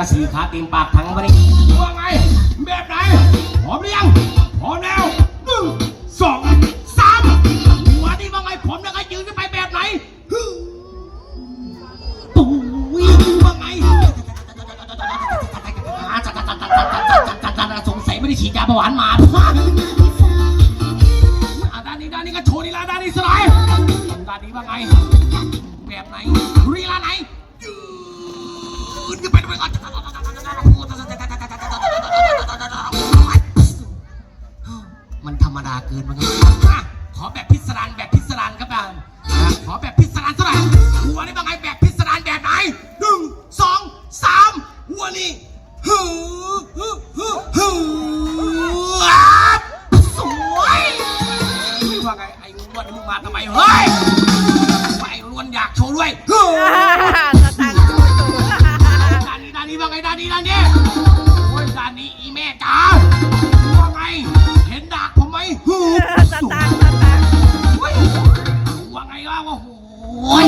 ละสี่ขาเต็มปากทั้งวันนี้ว่าไงแบบไหนพร้อมหรือยังพร้อมแล้วหนึ่งสองสามหัวนี่ว่าไงผมยังไงยืนขึ้นไปแบบไหนฮึปุ้ยว่าไงสงสัยไม่ได้ฉีดยาเบาหวานมาด้านนี้ด้านนี้ก็โชว์นี่ละด้านนี้สไลด์ด้านนี้ว่าไงแบบไหนรีลาไหนืนขึ้นไปด้วยก่อนมันธรรมดาเกินมันก็อะขอแบบพิสดารแบบพิสดารครับอะขอแบบพิสดารเท่าไหร่หัวนี่เป็นไงแบบพิสดารแบบไหนหนึ่งสองสามหัวนี่ฮึฮึฮึฮึอะสวยว่าไงไอ้อ้วนี่มึงมาทำไมเฮ้ยไอ้อ้วนอยากโชว์ด้วย ไงด้านนี้ด้านนี้โอ้ยด้านนี้อีแม่จ๋าว่าไง เห็นดักผมไหมหือสตาร์ทสตารู้ว่าไงวะว่าโอ้ย